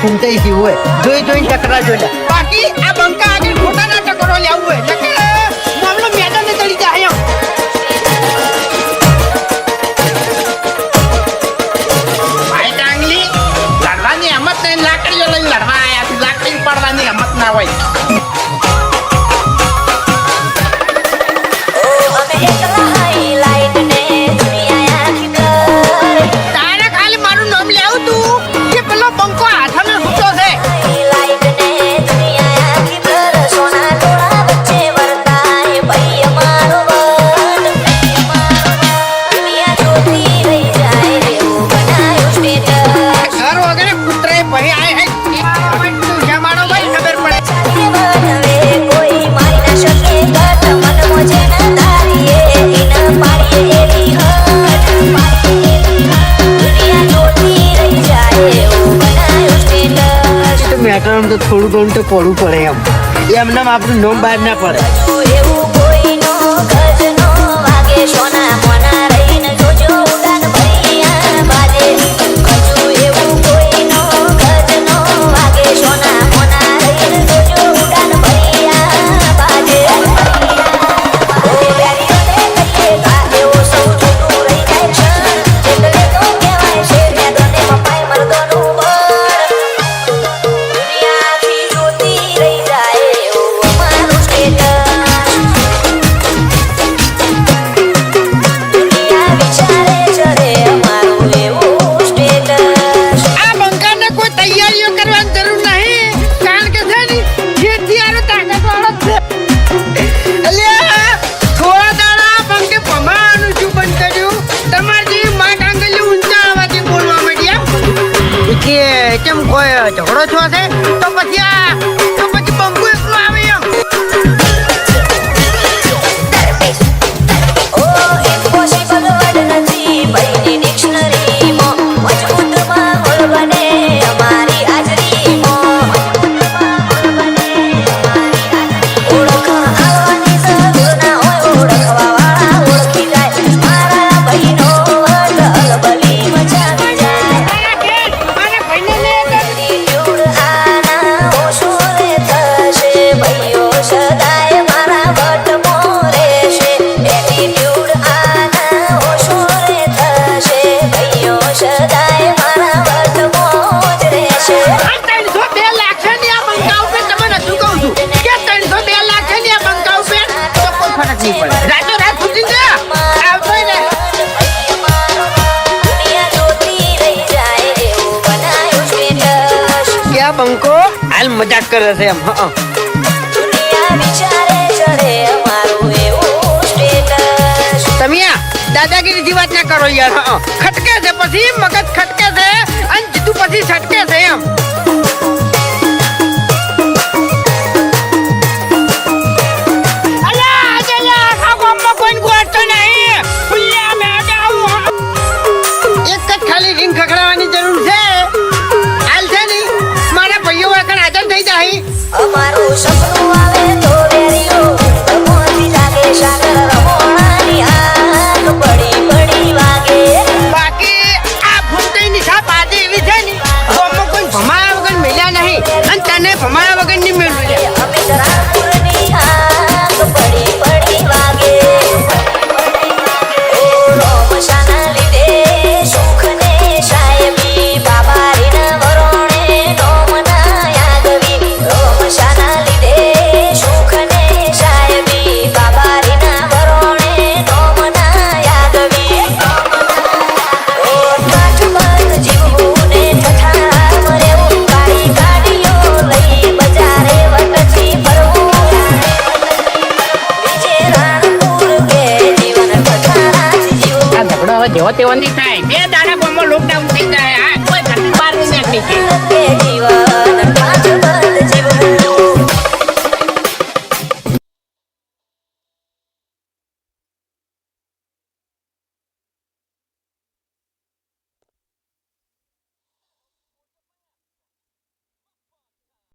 ફૂંકાઈ ગયું હોય. જોઈ, જોઈને ટકરા જોઈ બાકી આ બંકા આગળ ખોટાના ટકરો લેવું હોય. ટકરા મામલો મેદાને ચડી જાય ભાઈ ડાંગલી, લડવાની હિંમત નહીં. લાકડીઓ લઈને લડવા આવ્યા લાકડી પડવાની હિંમત ના હોય. વ્યાકરણ તો થોડું ઘણું તો પડવું પડે એમ. એમને આપણું નોમ બહાર ના પડે. કરવાની જરૂર નહીં. કારણ કે છે ને જેથી આનો તાકાત કર્યું તમારી માં કાંગલી ઊંચા આવાથી બોલવા મળ્યા કે, કેમ કોઈ ઝઘડો છો છે? પંકો હાલ મજાક કરે છે એમ હા તમે દાદાગીરી જેવી વાત ના કરો યાર ખટકે છે પછી મગજ ખટકે છે અને જીતું પછી છટકે છે એમ. નહીં અમારું સપનું આવે 手を手をねたい。出た